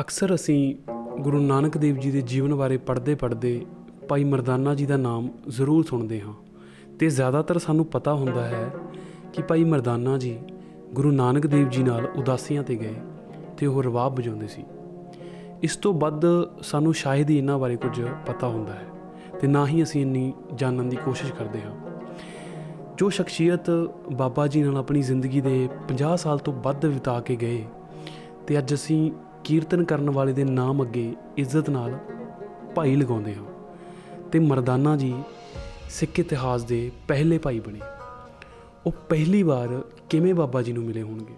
ਅਕਸਰ ਅਸੀਂ ਗੁਰੂ ਨਾਨਕ ਦੇਵ ਜੀ ਦੇ ਜੀਵਨ ਬਾਰੇ ਪੜ੍ਹਦੇ ਪੜ੍ਹਦੇ ਭਾਈ ਮਰਦਾਨਾ ਜੀ ਦਾ ਨਾਮ ਜ਼ਰੂਰ ਸੁਣਦੇ ਹਾਂ ਤੇ ਜ਼ਿਆਦਾਤਰ ਸਾਨੂੰ ਪਤਾ ਹੁੰਦਾ ਹੈ ਕਿ ਭਾਈ ਮਰਦਾਨਾ ਜੀ ਗੁਰੂ ਨਾਨਕ ਦੇਵ ਜੀ ਨਾਲ ਉਦਾਸੀਆਂ ਤੇ ਗਏ ਤੇ ਉਹ ਰਵਾਬ ਵਜਾਉਂਦੇ ਸੀ। ਇਸ ਤੋਂ ਵੱਧ ਸਾਨੂੰ ਸ਼ਾਇਦ ਹੀ ਇਹਨਾਂ ਬਾਰੇ ਕੁਝ ਪਤਾ ਹੁੰਦਾ ਹੈ ਤੇ ਨਾ ਹੀ ਅਸੀਂ ਇੰਨੀ ਜਾਣਨ ਦੀ ਕੋਸ਼ਿਸ਼ ਕਰਦੇ ਹਾਂ। ਜੋ ਸ਼ਖਸੀਅਤ ਬਾਬਾ ਜੀ ਨਾਲ ਆਪਣੀ ਜ਼ਿੰਦਗੀ ਦੇ 50 ਸਾਲ ਤੋਂ ਵੱਧ ਬਿਤਾ ਕੇ ਗਏ ਤੇ ਅੱਜ ਅਸੀਂ ਕੀਰਤਨ ਕਰਨ ਵਾਲੇ ਦੇ ਨਾਮ ਅੱਗੇ ਇੱਜ਼ਤ ਨਾਲ ਭਾਈ ਲਗਾਉਂਦੇ ਹਾਂ। ਤੇ ਮਰਦਾਨਾ ਜੀ ਸਿੱਖ ਇਤਿਹਾਸ ਦੇ ਪਹਿਲੇ ਭਾਈ ਬਣੇ। ਉਹ ਪਹਿਲੀ ਵਾਰ ਕਿਵੇਂ ਬਾਬਾ ਜੀ ਨੂੰ ਮਿਲੇ ਹੋਣਗੇ?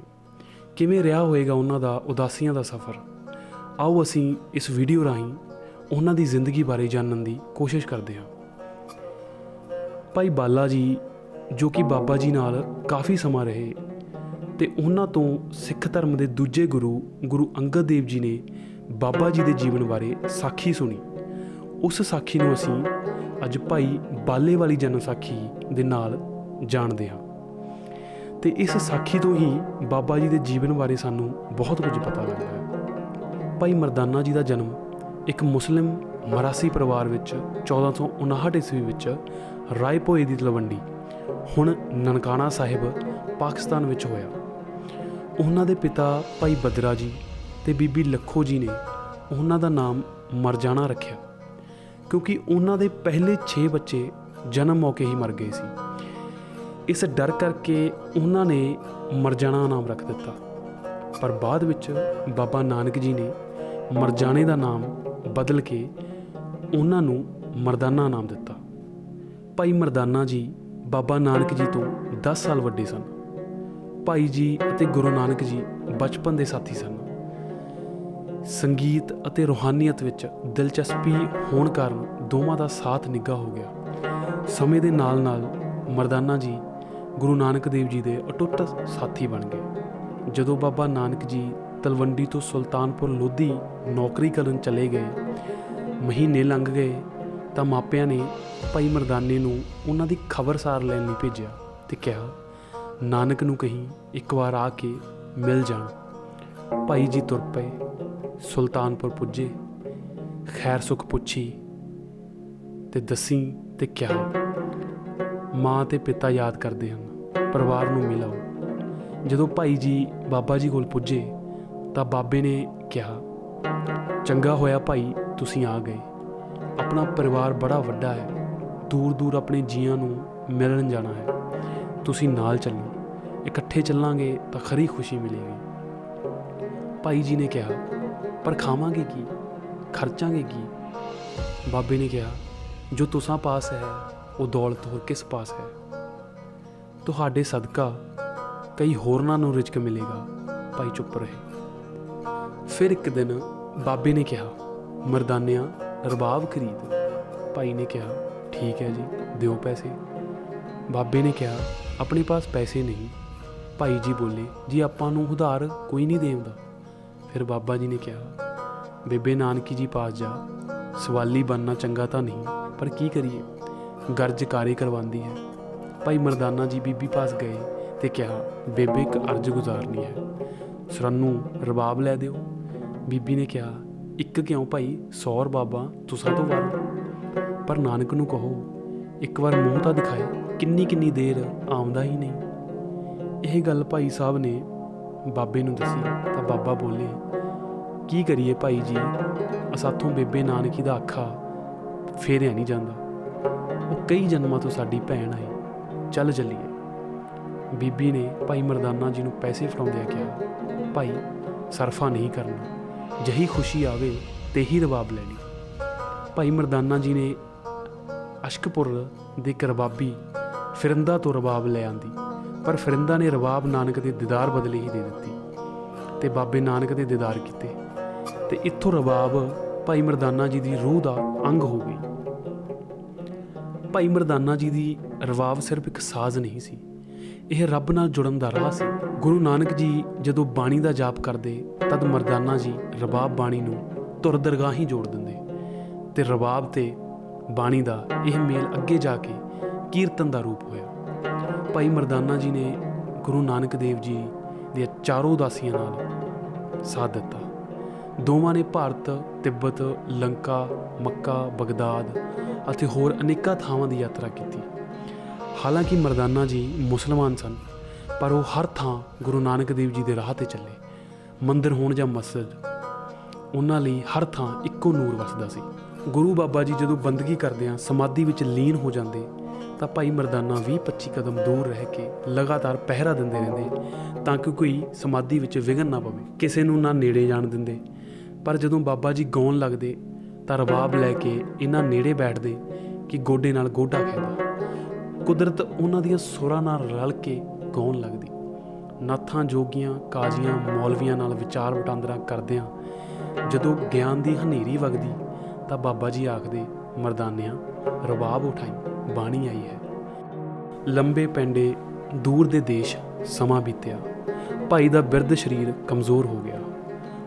ਕਿਵੇਂ ਰਿਹਾ ਹੋਏਗਾ ਉਹਨਾਂ ਦਾ ਉਦਾਸੀਆਂ ਦਾ ਸਫ਼ਰ? ਆਓ ਅਸੀਂ ਇਸ ਵੀਡੀਓ ਰਾਹੀਂ ਉਹਨਾਂ ਦੀ ਜ਼ਿੰਦਗੀ ਬਾਰੇ ਜਾਣਨ ਦੀ ਕੋਸ਼ਿਸ਼ ਕਰਦੇ ਹਾਂ। ਭਾਈ ਬਾਲਾ ਜੀ, ਜੋ ਕਿ ਬਾਬਾ ਜੀ ਨਾਲ ਕਾਫੀ ਸਮਾਂ ਰਹੇ ਤੇ ਉਹਨਾਂ ਤੋਂ ਸਿੱਖ ਧਰਮ ਦੇ ਦੂਜੇ ਗੁਰੂ ਗੁਰੂ ਅੰਗਦ ਦੇਵ ਜੀ ਨੇ ਬਾਬਾ ਜੀ ਦੇ ਜੀਵਨ ਬਾਰੇ ਸਾਖੀ ਸੁਣੀ। ਉਸ ਸਾਖੀ ਨੂੰ ਅਸੀਂ ਅੱਜ ਭਾਈ ਬਾਲੇ ਵਾਲੀ ਜਨਮ ਸਾਖੀ ਦੇ ਨਾਲ ਜਾਣਦੇ ਹਾਂ। ਤੇ ਇਸ ਸਾਖੀ ਤੋਂ ਹੀ ਬਾਬਾ ਜੀ ਦੇ ਜੀਵਨ ਬਾਰੇ ਸਾਨੂੰ ਬਹੁਤ ਕੁਝ ਪਤਾ ਲੱਗਦਾ ਹੈ। ਭਾਈ ਮਰਦਾਨਾ ਜੀ ਦਾ ਜਨਮ ਇੱਕ ਮੁਸਲਿਮ ਮਰਾਸੀ ਪਰਿਵਾਰ ਵਿੱਚ 1459 ਈਸਵੀ ਵਿੱਚ ਰਾਏਪੋਏ ਦੀ ਤਲਵੰਡੀ, ਹੁਣ ਨਨਕਾਣਾ ਸਾਹਿਬ, ਪਾਕਿਸਤਾਨ ਵਿੱਚ ਹੋਇਆ। ਉਹਨਾਂ ਦੇ ਪਿਤਾ ਭਾਈ ਬਦਰਾ ਜੀ ਤੇ ਬੀਬੀ ਲੱਖੋ ਜੀ ਨੇ ਉਹਨਾਂ ਦਾ ਨਾਮ ਮਰਜਾਣਾ ਰੱਖਿਆ, ਕਿਉਂਕਿ ਉਹਨਾਂ ਦੇ ਪਹਿਲੇ 6 ਬੱਚੇ ਜਨਮ ਮੌਕੇ ਹੀ ਮਰ ਗਏ ਸੀ। ਇਸ ਡਰ ਕਰਕੇ ਉਹਨਾਂ ਨੇ ਮਰਜਾਣਾ ਨਾਮ ਰੱਖ ਦਿੱਤਾ। ਪਰ ਬਾਅਦ ਵਿੱਚ ਬਾਬਾ ਨਾਨਕ ਜੀ ਨੇ ਮਰਜਾਣੇ ਦਾ ਨਾਮ ਬਦਲ ਕੇ ਉਹਨਾਂ ਨੂੰ ਮਰਦਾਨਾ ਨਾਮ ਦਿੱਤਾ। ਭਾਈ ਮਰਦਾਨਾ ਜੀ ਬਾਬਾ ਨਾਨਕ ਜੀ ਤੋਂ 10 ਸਾਲ ਵੱਡੇ ਸਨ। ਭਾਈ ਜੀ ਅਤੇ ਗੁਰੂ ਨਾਨਕ ਜੀ ਬਚਪਨ ਦੇ ਸਾਥੀ ਸਨ। ਸੰਗੀਤ ਅਤੇ ਰੂਹਾਨੀਅਤ ਵਿੱਚ ਦਿਲਚਸਪੀ ਹੋਣ ਕਾਰਨ ਦੋਵਾਂ ਦਾ ਸਾਥ ਨਿੱਘਾ ਹੋ ਗਿਆ। ਸਮੇਂ ਦੇ ਨਾਲ-ਨਾਲ ਮਰਦਾਨਾ ਜੀ ਗੁਰੂ ਨਾਨਕ ਦੇਵ ਜੀ ਦੇ ਅਟੁੱਟ ਸਾਥੀ ਬਣ ਗਏ। ਜਦੋਂ ਬਾਬਾ ਨਾਨਕ ਜੀ ਤਲਵੰਡੀ ਤੋਂ ਸੁਲਤਾਨਪੁਰ ਲੋਧੀ ਨੌਕਰੀ ਕਰਨ ਚਲੇ ਗਏ, ਮਹੀਨੇ ਲੰਘ ਗਏ, ਤਾਂ ਮਾਪਿਆਂ ਨੇ ਭਾਈ ਮਰਦਾਨੇ ਨੂੰ ਉਹਨਾਂ ਦੀ ਖਬਰਸਾਰ ਲੈਣ ਲਈ ਭੇਜਿਆ ਤੇ ਕਿਹਾ ਨਾਨਕ ਨੂੰ ਕਹੀਂ, ਇੱਕ ਵਾਰ ਆ ਕੇ ਮਿਲ ਜਾਣ। ਭਾਈ ਜੀ ਤੁਰ ਪਏ, ਸੁਲਤਾਨਪੁਰ ਪੁੱਜੇ। ਖੈਰ ਸੁਖ ਪੁੱਛੀ ਤੇ ਦਸੀ ਤੇ ਕਿਹਾ ਮਾਂ ਤੇ ਪਿਤਾ ਯਾਦ ਕਰਦੇ ਹਨ, ਪਰਿਵਾਰ ਨੂੰ ਮਿਲਾਓ। ਜਦੋਂ ਭਾਈ ਜੀ ਬਾਬਾ ਜੀ ਕੋਲ ਪੁੱਜੇ, ਤਾਂ ਬਾਬੇ ਨੇ ਕਿਹਾ, ਚੰਗਾ ਹੋਇਆ ਭਾਈ, ਤੁਸੀਂ ਆ ਗਏ। ਆਪਣਾ ਪਰਿਵਾਰ ਬੜਾ ਵੱਡਾ ਹੈ। ਦੂਰ ਦੂਰ ਆਪਣੇ ਜੀਆਂ ਨੂੰ ਮਿਲਣ ਜਾਣਾ ਹੈ। ਤੁਸੀਂ ਨਾਲ ਚੱਲੋ। ਇਕੱਠੇ ਚੱਲਾਂਗੇ ਤਾਂ ਖਰੀ ਖੁਸ਼ੀ ਮਿਲੇਗੀ। ਭਾਈ ਜੀ ਨੇ ਕਿਹਾ, ਪਰ ਖਾਵਾਂਗੇ ਕੀ? ਖਰਚਾਂਗੇ ਕੀ? ਬਾਬੇ ਨੇ ਕਿਹਾ, ਜੋ ਤੁਸਾਂ ਪਾਸ ਹੈ, ਉਹ ਦੌਲਤ ਹੋਰ ਕਿਸ ਪਾਸ ਹੈ? ਤੁਹਾਡੇ ਸਦਕਾ ਕਈ ਹੋਰਨਾਂ ਨੂੰ ਰਿਜ਼ਕ ਮਿਲੇਗਾ। ਭਾਈ ਚੁੱਪ ਰਹੇ। ਫਿਰ ਇੱਕ ਦਿਨ ਬਾਬੇ ਨੇ ਕਿਹਾ, ਮਰਦਾਨਿਆਂ, ਰਬਾਬ ਖਰੀਦ। ਭਾਈ ਨੇ ਕਿਹਾ, ਠੀਕ ਹੈ ਜੀ, ਦਿਓ ਪੈਸੇ। ਬਾਬੇ ਨੇ ਕਿਹਾ, ਆਪਣੇ ਪਾਸ ਪੈਸੇ ਨਹੀਂ ਭਾਈ ਜੀ ਬੋਲੇ, ਜੀ ਆਪਾਂ ਨੂੰ ਉਧਾਰ ਕੋਈ ਨਹੀਂ ਦੇਉਂਦਾ ਫਿਰ ਬਾਬਾ ਜੀ ਨੇ ਕਿਹਾ, ਬੇਬੇ ਨਾਨਕੀ ਜੀ ਪਾਸ ਜਾ। ਸਵਾਲੀ ਬੰਨਣਾ ਚੰਗਾ ਤਾਂ ਨਹੀਂ, ਪਰ ਕੀ ਕਰੀਏ? ਗਰਜ ਕਾਰੀ ਕਰਵਾਉਂਦੀ ਹੈ। ਭਾਈ ਮਰਦਾਨਾ ਜੀ ਬੀਬੀ ਪਾਸ ਗਏ ਤੇ ਕਿਹਾ, ਬੇਬੇ, ਇੱਕ ਅਰਜ਼ ਗੁਜ਼ਾਰਨੀ ਹੈ। ਸਰਨੂੰ ਰਬਾਬ ਲੈ ਦਿਓ। ਬੀਬੀ ਨੇ ਕਿਹਾ, ਇੱਕ ਕਿਉਂ ਭਾਈ? 100 ਰਬਾਬਾਂ ਤੁਸਾਂ ਤੋਂ ਵੱਧ। ਪਰ ਨਾਨਕ ਨੂੰ ਕਹੋ, ਇੱਕ ਵਾਰ ਮੂੰਹ ਤਾਂ ਦਿਖਾਏ ਕਿੰਨੀ ਕਿੰਨੀ ਦੇਰ ਆਉਂਦਾ ਹੀ ਨਹੀਂ। ਇਹ ਗੱਲ ਭਾਈ ਸਾਹਿਬ ਨੇ ਬਾਬੇ ਨੂੰ ਦੱਸੀ, ਤਾਂ ਬਾਬਾ ਬੋਲੇ, ਕੀ ਕਰੀਏ ਭਾਈ ਜੀ? ਅਸਾਥੋਂ ਬੇਬੇ ਨਾਨਕੀ ਦਾ ਅੱਖਾ ਫੇਰਿਆ ਨਹੀਂ ਜਾਂਦਾ। ਉਹ ਕਈ ਜਨਮਾਂ ਤੋਂ ਸਾਡੀ ਭੈਣ ਆਈ। ਚੱਲ ਚੱਲੀਏ। ਬੀਬੀ ਨੇ ਭਾਈ ਮਰਦਾਨਾ ਜੀ ਨੂੰ ਪੈਸੇ ਫੜਾਉਂਦਿਆਂ ਕਿਹਾ, ਭਾਈ, ਸਰਫਾ ਨਹੀਂ ਕਰਨਾ। ਜਹੀ ਖੁਸ਼ੀ ਆਵੇ ਤੇ ਹੀ ਰਬਾਬ ਲੈਣੀ ਭਾਈ ਮਰਦਾਨਾ ਜੀ ਨੇ ਅਸ਼ਕਪੁਰ ਦੇ ਕਰਬਾਬੀ ਫਿਰੰਦਾ ਤੋਂ ਰਬਾਬ ਲੈ ਆਂਦੀ। ਪਰ ਫਿਰੰਦਾ ਨੇ ਰਬਾਬ ਨਾਨਕ ਦੇ ਦੀਦਾਰ ਬਦਲੇ ਹੀ ਦੇ ਦਿੱਤੀ ਤੇ ਬਾਬੇ ਨਾਨਕ ਦੇ ਦੀਦਾਰ ਕੀਤੇ ਤੇ ਇੱਥੋਂ ਰਬਾਬ ਭਾਈ ਮਰਦਾਨਾ ਜੀ ਦੀ ਰੂਹ ਦਾ ਅੰਗ ਹੋ ਗਈ। ਭਾਈ ਮਰਦਾਨਾ ਜੀ ਦੀ ਰਬਾਬ ਸਿਰਫ ਇੱਕ ਸਾਜ਼ ਨਹੀਂ ਸੀ। ਇਹ ਰੱਬ ਨਾਲ ਜੁੜਨ ਦਾ ਰਾਹ ਸੀ। ਗੁਰੂ ਨਾਨਕ ਜੀ ਜਦੋਂ ਬਾਣੀ ਦਾ ਜਾਪ ਕਰਦੇ, ਤਦ ਮਰਦਾਨਾ ਜੀ ਰਬਾਬ ਬਾਣੀ ਨੂੰ ਤੁਰ ਦਰਗਾਹ ਹੀ ਜੋੜ ਦਿੰਦੇ ਤੇ ਰਬਾਬ ਤੇ ਬਾਣੀ ਦਾ ਇਹ ਮੇਲ ਅੱਗੇ ਜਾ ਕੇ ਕੀਰਤਨ ਦਾ ਰੂਪ ਹੋਇਆ। ਭਾਈ ਮਰਦਾਨਾ ਜੀ ਨੇ ਗੁਰੂ ਨਾਨਕ ਦੇਵ ਜੀ ਦੀਆਂ ਚਾਰੋਂ ਉਦਾਸੀਆਂ ਨਾਲ ਸਾਥ ਦਿੱਤਾ। ਦੋਵਾਂ ਨੇ Bharat, Tibet, Lanka, Mecca, Baghdad ਅਤੇ ਹੋਰ ਅਨੇਕਾਂ ਥਾਵਾਂ ਦੀ ਯਾਤਰਾ ਕੀਤੀ। ਹਾਲਾਂਕਿ ਮਰਦਾਨਾ ਜੀ ਮੁਸਲਮਾਨ ਸਨ, ਪਰ ਉਹ ਹਰ ਥਾਂ ਗੁਰੂ ਨਾਨਕ ਦੇਵ ਜੀ ਦੇ ਰਾਹ ਤੇ ਚੱਲੇ। ਮੰਦਿਰ ਹੋਣ ਜਾਂ ਮਸਜਿਦ, ਉਹਨਾਂ ਲਈ ਹਰ ਥਾਂ ਇੱਕੋ ਨੂਰ ਵਸਦਾ ਸੀ। ਗੁਰੂ ਬਾਬਾ ਜੀ ਜਦੋਂ ਬੰਦਗੀ ਕਰਦਿਆਂ ਸਮਾਧੀ ਵਿੱਚ ਲੀਨ ਹੋ ਜਾਂਦੇ ਤਾਂ ਭਾਈ ਮਰਦਾਨਾ 20-25 ਕਦਮ ਦੂਰ ਰਹਿ ਕੇ ਲਗਾਤਾਰ ਪਹਿਰਾ ਦਿੰਦੇ ਰਹਿੰਦੇ ਤਾਂ ਕਿ ਕੋਈ ਸਮਾਧੀ ਵਿੱਚ ਵਿਘਨ ਨਾ ਪਵੇ, ਕਿਸੇ ਨੂੰ ਨਾ ਨੇੜੇ ਜਾਣ ਦਿੰਦੇ। ਪਰ ਜਦੋਂ ਬਾਬਾ ਜੀ ਗਾਉਣ ਲੱਗਦੇ, ਤਾਂ ਰਬਾਬ ਲੈ ਕੇ ਇਹਨਾਂ ਨੇੜੇ ਬੈਠਦੇ ਕਿ ਗੋਡੇ ਨਾਲ ਗੋਡਾ ਖੇਦਾ ਕੁਦਰਤ ਉਹਨਾਂ ਦੀਆਂ ਸੁਰਾਂ ਨਾਲ ਰਲ ਕੇ ਗਾਉਣ ਲੱਗਦੀ। ਨਾਥਾਂ ਜੋਗੀਆਂ, ਕਾਜ਼ੀਆਂ, ਮੌਲਵੀਆਂ ਨਾਲ ਵਿਚਾਰ ਵਟਾਂਦਰਾ ਕਰਦਿਆਂ ਜਦੋਂ ਗਿਆਨ ਦੀ ਹਨੇਰੀ ਵਗਦੀ, ਤਾਂ ਬਾਬਾ ਜੀ ਆਖਦੇ, ਮਰਦਾਨਿਆਂ ਰਬਾਬ ਉਠਾਈ। ਬਾਣੀ ਆਈ ਹੈ। ਲੰਬੇ ਪੈਂਡੇ ਦੂਰ ਦੇ ਦੇਸ਼ ਸਮਾਂ ਬੀਤਿਆ। ਭਾਈ ਦਾ ਬਿਰਧ ਸਰੀਰ ਕਮਜ਼ੋਰ ਹੋ ਗਿਆ।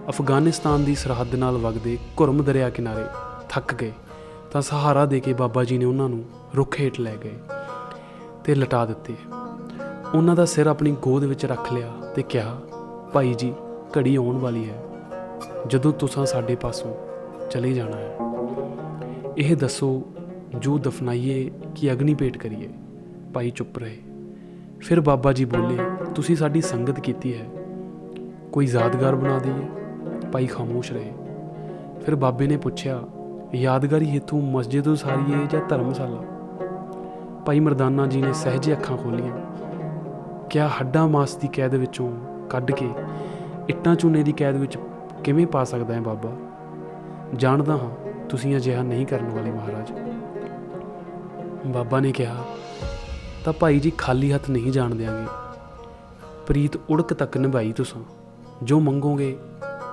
ਅਫਗਾਨਿਸਤਾਨ ਦੀ ਸਰਹੱਦ ਨਾਲ ਵਗਦੇ ਘੁਰਮ ਦਰਿਆ ਕਿਨਾਰੇ ਥੱਕ ਗਏ। ਤਾਂ ਸਹਾਰਾ ਦੇ ਕੇ ਬਾਬਾ ਜੀ ਨੇ ਉਹਨਾਂ ਨੂੰ ਰੁੱਖ ਹੇਠ ਲੈ ਗਏ ਤੇ ਲਟਾ ਦਿੱਤੇ। ਉਹਨਾਂ ਦਾ ਸਿਰ ਆਪਣੀ ਗੋਦ ਵਿੱਚ ਰੱਖ ਲਿਆ ਤੇ ਕਿਹਾ, ਭਾਈ ਜੀ, ਘੜੀ ਆਉਣ ਵਾਲੀ ਹੈ। ਜਦੋਂ ਤੁਸੀਂ ਸਾਡੇ ਪਾਸੋਂ ਚਲੇ ਜਾਣਾ ਹੈ। ਇਹ ਦੱਸੋ ਜੋ ਦਫਨਾਈਏ ਕਿ ਅਗਨੀ ਭੇਟ ਕਰੀਏ। ਭਾਈ ਚੁੱਪ ਰਹੇ। ਫਿਰ ਬਾਬਾ ਜੀ ਬੋਲੇ, ਤੁਸੀਂ ਸਾਡੀ ਸੰਗਤ ਕੀਤੀ ਹੈ। ਕੋਈ ਯਾਦਗਾਰ ਬਣਾ ਦਈਏ? ਭਾਈ ਖਾਮੋਸ਼ ਰਹੇ। ਫਿਰ ਬਾਬੇ ਨੇ ਪੁੱਛਿਆ, ਯਾਦਗਾਰੀ ਹੇਤੂ ਮਸਜਿਦ ਉਸਾਰੀਏ ਜਾਂ ਧਰਮਸ਼ਾਲਾ? ਭਾਈ ਮਰਦਾਨਾ ਜੀ ਨੇ ਸਹਿਜੇ ਅੱਖਾਂ ਖੋਲੀਆਂ ਕਿਆ ਹੱਡਾਂ ਮਾਸ ਦੀ ਕੈਦ ਵਿੱਚੋਂ ਕੱਢ ਕੇ ਇੱਟਾਂ ਚੂਨੇ ਦੀ ਕੈਦ ਵਿੱਚ ਕਿਵੇਂ ਪਾ ਸਕਦਾ ਹੈ ਬਾਬਾ? ਜਾਣਦਾ ਹਾਂ, ਤੁਸੀਂ ਅਜਿਹਾ ਨਹੀਂ ਕਰਨ ਵਾਲੇ ਮਹਾਰਾਜ। ਬਾਬਾ ਨੇ ਕਿਹਾ, ਤਾਂ ਭਾਈ ਜੀ ਖਾਲੀ ਹੱਥ ਨਹੀਂ ਜਾਣ ਦਿਆਂਗੇ। ਪ੍ਰੀਤ ਉੜਕ ਤੱਕ ਨਿਭਾਈ ਤੁਸੀਂ। ਜੋ ਮੰਗੋਗੇ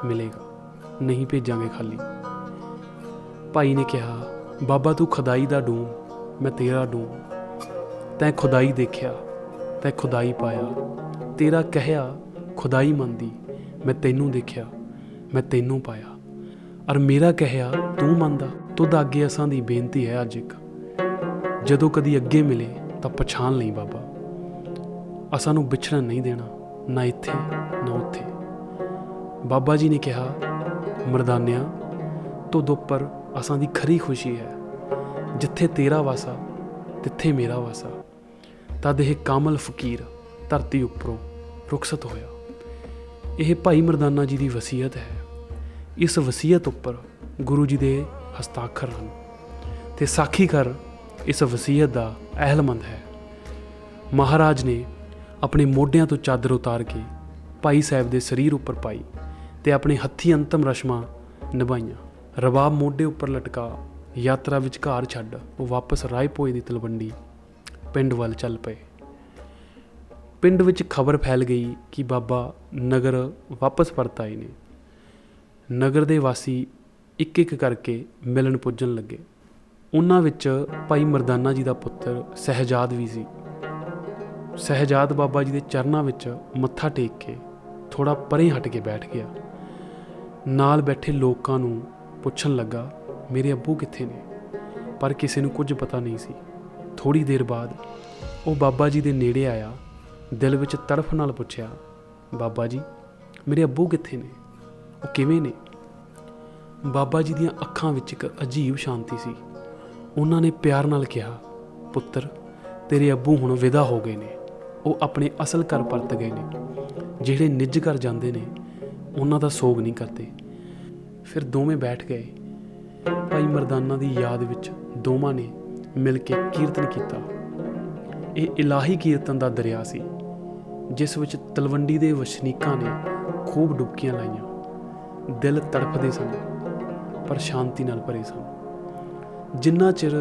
ਮਿਲੇਗਾ, ਨਹੀਂ ਭੇਜਾਂਗੇ ਖਾਲੀ। ਭਾਈ ਨੇ ਕਿਹਾ, ਬਾਬਾ ਤੂੰ ਖੁਦਾਈ ਦਾ ਡੂਮ ਮੈਂ ਤੇਰਾ ਡੂਮ ਤੈਂ ਖੁਦਾਈ ਦੇਖਿਆ, ਤੈਂ ਖੁਦਾਈ ਪਾਇਆ। ਤੇਰਾ ਕਹਿਆ, ਖੁਦਾਈ ਮੰਨਦੀ, ਮੈਂ ਤੈਨੂੰ ਦੇਖਿਆ, ਮੈਂ ਤੈਨੂੰ ਪਾਇਆ। ਔਰ ਮੇਰਾ ਕਹਿਆ, ਤੂੰ ਮੰਨਦਾ, ਤੁਧ ਅੱਗੇ ਅਸਾਂ ਦੀ ਬੇਨਤੀ ਹੈ ਅੱਜ ਇੱਕ। ਜਦੋਂ ਕਦੀ ਅੱਗੇ ਮਿਲੇ ਤਾਂ ਪਛਾਣ ਲਈ ਬਾਬਾ। ਅਸਾਂ ਨੂੰ ਵਿਛੜਨ ਨਹੀਂ ਦੇਣਾ, ਨਾ ਇੱਥੇ, ਨਾ ਉੱਥੇ। ਬਾਬਾ ਜੀ ਨੇ ਕਿਹਾ, ਮਰਦਾਨਿਆਂ ਤੋਂ ਦੁੱਪਰ ਅਸਾਂ ਦੀ ਖਰੀ ਖੁਸ਼ੀ ਹੈ। ਜਿੱਥੇ ਤੇਰਾ ਵਾਸਾ, ਤਿੱਥੇ ਮੇਰਾ ਵਾਸਾ। ਤਦ ਇਹ ਕਾਮਲ ਫਕੀਰ ਧਰਤੀ ਉੱਪਰੋਂ ਰੁਖਸਤ ਹੋਇਆ। ਇਹ ਭਾਈ ਮਰਦਾਨਾ ਜੀ ਦੀ ਵਸੀਅਤ ਹੈ। ਇਸ ਵਸੀਅਤ ਉੱਪਰ ਗੁਰੂ ਜੀ ਦੇ ਹਸਤਾਖਰ ਹਨ ਤੇ ਸਾਖੀ ਕਰ ਇਸ ਵਸੀਅਤ ਦਾ ਅਹਿਲਮੰਦ ਹੈ। ਮਹਾਰਾਜ ਨੇ ਆਪਣੇ ਮੋਢਿਆਂ ਤੋਂ ਚਾਦਰ ਉਤਾਰ ਕੇ ਭਾਈ ਸਾਹਿਬ ਦੇ ਸਰੀਰ ਉੱਪਰ ਪਾਈ ਤੇ ਆਪਣੇ ਹੱਥੀ ਅੰਤਮ ਰਸ਼ਮਾਂ ਨਿਭਾਈਆਂ। ਰਬਾਬ ਮੋਢੇ ਉੱਪਰ ਲਟਕਾ ਯਾਤਰਾ ਵਿੱਚ ਘਰ ਛੱਡ ਉਹ ਵਾਪਸ ਰਾਏਪੋਏ ਦੀ ਤਲਵੰਡੀ ਪਿੰਡ ਵੱਲ ਚੱਲ ਪਏ। ਪਿੰਡ ਵਿੱਚ ਖਬਰ ਫੈਲ ਗਈ ਕਿ ਬਾਬਾ ਨਗਰ ਵਾਪਸ ਪਰਤ ਆਏ ਨੇ। ਨਗਰ ਦੇ ਵਾਸੀ ਇੱਕ ਇੱਕ ਕਰਕੇ ਮਿਲਣ ਪੁੱਜਣ ਲੱਗੇ। ਉਹਨਾਂ ਵਿੱਚ ਭਾਈ ਮਰਦਾਨਾ ਜੀ ਦਾ ਪੁੱਤਰ ਸਹਿਜਾਦ ਵੀ ਸੀ। ਸਹਿਜਾਦ ਬਾਬਾ ਜੀ ਦੇ ਚਰਨਾਂ ਵਿੱਚ ਮੱਥਾ ਟੇਕ ਕੇ ਥੋੜਾ ਪਰੇ ਹਟ ਕੇ ਬੈਠ ਗਿਆ। ਨਾਲ ਬੈਠੇ ਲੋਕਾਂ ਨੂੰ ਪੁੱਛਣ ਲੱਗਾ, ਮੇਰੇ ਅੱਬੂ ਕਿੱਥੇ ਨੇ? ਪਰ ਕਿਸੇ ਨੂੰ ਕੁਝ ਪਤਾ ਨਹੀਂ ਸੀ। ਥੋੜੀ ਦੇਰ ਬਾਅਦ ਉਹ ਬਾਬਾ ਜੀ ਦੇ ਨੇੜੇ ਆਇਆ, ਦਿਲ ਵਿੱਚ ਤੜਫ ਨਾਲ ਪੁੱਛਿਆ, ਬਾਬਾ ਜੀ, ਮੇਰੇ ਅੱਬੂ ਕਿੱਥੇ ਨੇ? ਉਹ ਕਿਵੇਂ ਨੇ? ਬਾਬਾ ਜੀ ਦੀਆਂ ਅੱਖਾਂ ਵਿੱਚ ਇੱਕ ਅਜੀਬ ਸ਼ਾਂਤੀ ਸੀ। ਉਹਨਾਂ ਨੇ ਪਿਆਰ ਨਾਲ ਕਿਹਾ, ਪੁੱਤਰ, ਤੇਰੇ ਅੱਬੂ ਹੁਣ ਵਿਦਾ ਹੋ ਗਏ ਨੇ। ਉਹ ਆਪਣੇ ਅਸਲ ਘਰ ਪਰਤ ਗਏ ਨੇ। ਜਿਹੜੇ ਨਿੱਜ ਘਰ ਜਾਂਦੇ ਨੇ, ਉਹਨਾਂ ਦਾ ਸੋਗ ਨਹੀਂ ਕਰਦੇ। ਫਿਰ ਦੋਵੇਂ ਬੈਠ ਗਏ। ਭਾਈ ਮਰਦਾਨਾ ਦੀ ਯਾਦ ਵਿੱਚ ਦੋਵਾਂ ਨੇ ਮਿਲ ਕੇ ਕੀਰਤਨ ਕੀਤਾ। ਇਹ ਇਲਾਹੀ ਕੀਰਤਨ ਦਾ ਦਰਿਆ ਸੀ, ਜਿਸ ਵਿੱਚ ਤਲਵੰਡੀ ਦੇ ਵਸਨੀਕਾਂ ਨੇ ਖੂਬ ਡੁਬਕੀਆਂ ਲਾਈਆਂ। ਦਿਲ ਤੜਫਦੇ ਸਨ, ਪਰ ਸ਼ਾਂਤੀ ਨਾਲ ਭਰੇ ਸਨ। ਜਿੰਨਾ ਚਿਰ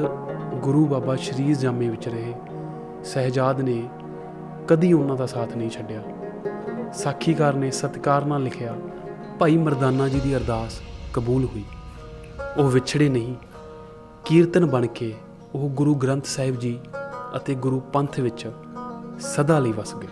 ਗੁਰੂ ਬਾਬਾ ਸ਼ਰੀਰ ਜਾਮੇ ਵਿੱਚ ਰਹੇ, ਸਹਿਜਾਦ ਨੇ ਕਦੀ ਉਹਨਾਂ ਦਾ ਸਾਥ ਨਹੀਂ ਛੱਡਿਆ। ਸਾਖੀਕਾਰ ਨੇ ਸਤਿਕਾਰ ਨਾਲ ਲਿਖਿਆ, ਭਾਈ ਮਰਦਾਨਾ ਜੀ ਦੀ ਅਰਦਾਸ ਕਬੂਲ ਹੋਈ। ਉਹ ਵਿਛੜੇ ਨਹੀਂ, ਕੀਰਤਨ ਬਣ ਕੇ ਉਹ ਗੁਰੂ ਗ੍ਰੰਥ ਸਾਹਿਬ ਜੀ ਅਤੇ ਗੁਰੂ ਪੰਥ ਵਿੱਚ ਸਦਾ ਲਈ ਵਸ ਗਏ।